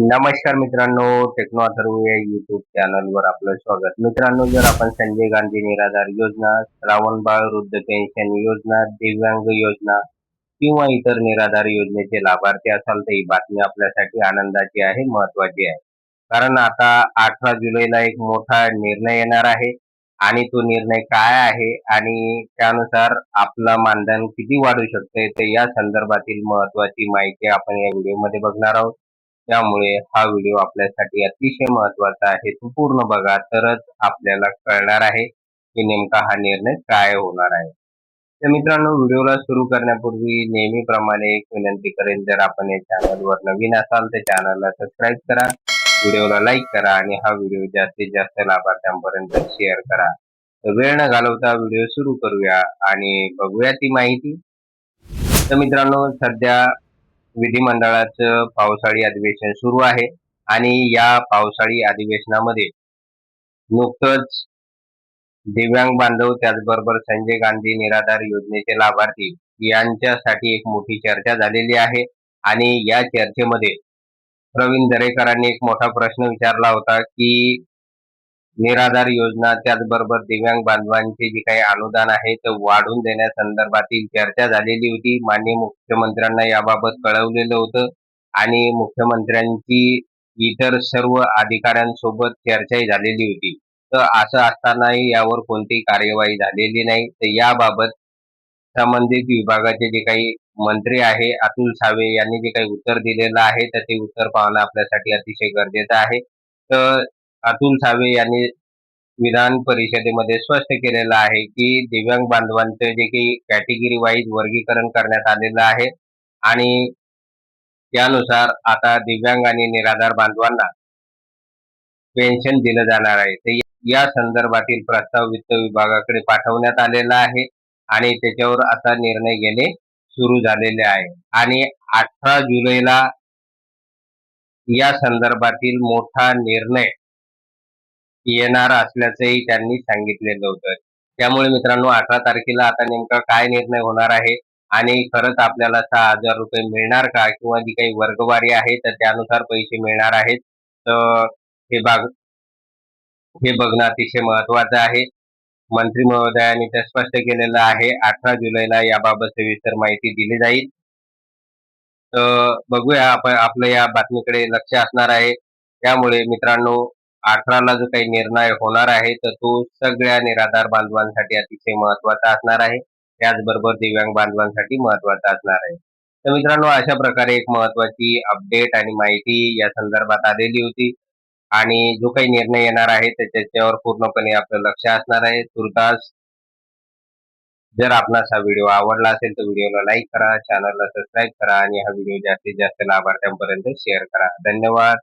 नमस्कार मित्रांनो टेक्नो अथर्व या युट्यूब चॅनलवर आपलं स्वागत. मित्रांनो जर आपण संजय गांधी निराधार योजना श्रावणबाळ वृद्ध पेन्शन योजना दिव्यांग योजना किंवा इतर निराधार योजनेचे लाभार्थी असाल तर ही बातमी आपल्यासाठी आनंदाची आहे महत्वाची आहे. कारण आता अठरा जुलैला एक मोठा निर्णय येणार आहे आणि तो निर्णय काय आहे आणि त्यानुसार आपलं मानधन किती वाढू शकते ते या संदर्भातील महत्वाची माहिती आपण या व्हिडिओमध्ये बघणार आहोत. त्यामुळे हा व्हिडिओ आपल्यासाठी अतिशय महत्त्वाचा आहे. तो पूर्ण बघा तरच आपल्याला कळणार आहे की नेमका हा निर्णय काय होणार आहे. तर मित्रांनो व्हिडिओला सुरू करण्यापूर्वी नेहमीप्रमाणे एक विनंती करेन जर आपण या चॅनलवर नवीन असाल तर चॅनलला सबस्क्राईब करा. व्हिडिओला लाईक करा आणि हा व्हिडिओ जास्तीत जास्त लाभार्थ्यांपर्यंत शेअर करा. तर वेळ न घालवता व्हिडिओ सुरू करूया आणि बघूया ती माहिती. तर मित्रांनो सध्या विधिमंडळाचं पावसाळी अधिवेशन सुरू आहे आणि या पावसाळी अधिवेशनामध्ये नुकतंच दिव्यांग बांधव त्याचबरोबर संजय गांधी निराधार योजनेचे लाभार्थी यांच्यासाठी एक मोठी चर्चा झालेली आहे. आणि या चर्चेमध्ये प्रवीण दरेकरांनी एक मोठा प्रश्न विचारला होता की निराधार योजना त्याचबरोबर दिव्यांग बांधवांचे जे काही अनुदान आहे ते वाढवून देण्यासंदर्भातील चर्चा झालेली होती. माननीय मुख्यमंत्र्यांना याबाबत कळवलेलं होतं. आणि मुख्यमंत्र्यांची इतर सर्व अधिकाऱ्यांसोबत चर्चाही झालेली होती. तर असं असतानाही यावर कोणतीही कार्यवाही झालेली नाही. तर याबाबत संबंधित विभागाचे जे काही मंत्री आहे अतुल सावे यांनी जे काही उत्तर दिलेलं आहे तर ते उत्तर पाहणं आपल्यासाठी अतिशय गरजेचं आहे. तर अतुल सावे यांनी विधान परिषदेमध्ये स्पष्ट केलेलं आहे की दिव्यांग बांधवांचं जे काही कॅटेगरी वाईज वर्गीकरण करण्यात आलेलं आहे आणि त्यानुसार आता दिव्यांग आणि निराधार बांधवांना पेन्शन दिलं जाणार आहे. तर या संदर्भातील प्रस्ताव वित्त विभागाकडे पाठवण्यात आलेला आहे आणि त्याच्यावर आता निर्णय घेणे सुरू झालेले आहे. आणि अठरा जुलैला या संदर्भातील मोठा निर्णय येणार असल्याचंही त्यांनी सांगितलेलं होतं. त्यामुळे मित्रांनो अठरा तारखेला आता नेमका काय निर्णय होणार आहे आणि खरंच आपल्याला सहा हजार रुपये मिळणार का किंवा जी काही वर्गवारी आहे तर त्यानुसार पैसे मिळणार आहेत. तर हे बाग हे बघणं अतिशय महत्वाचं आहे. मंत्री महोदयांनी ते स्पष्ट केलेलं आहे अठरा जुलैला याबाबत सविस्तर माहिती दिली जाईल. तर बघूया आपण आपलं या बातमीकडे लक्ष असणार आहे. त्यामुळे मित्रांनो अठराला जो काही निर्णय होणार आहे तर तो सगळ्या निराधार बांधवांसाठी अतिशय महत्त्वाचा असणार आहे. त्याचबरोबर दिव्यांग बांधवांसाठी महत्त्वाचा असणार आहे. तर मित्रांनो अशा प्रकारे एक महत्वाची अपडेट आणि माहिती या संदर्भात आलेली होती. आणि जो काही निर्णय येणार आहे त्याच्यावर पूर्णपणे आपलं लक्ष असणार आहे. तुर्तास जर आपणास हा व्हिडिओ आवडला असेल तर व्हिडिओला लाईक करा चॅनलला सबस्क्राईब करा आणि हा व्हिडिओ जास्तीत जास्त लाभार्थ्यांपर्यंत शेअर करा. धन्यवाद.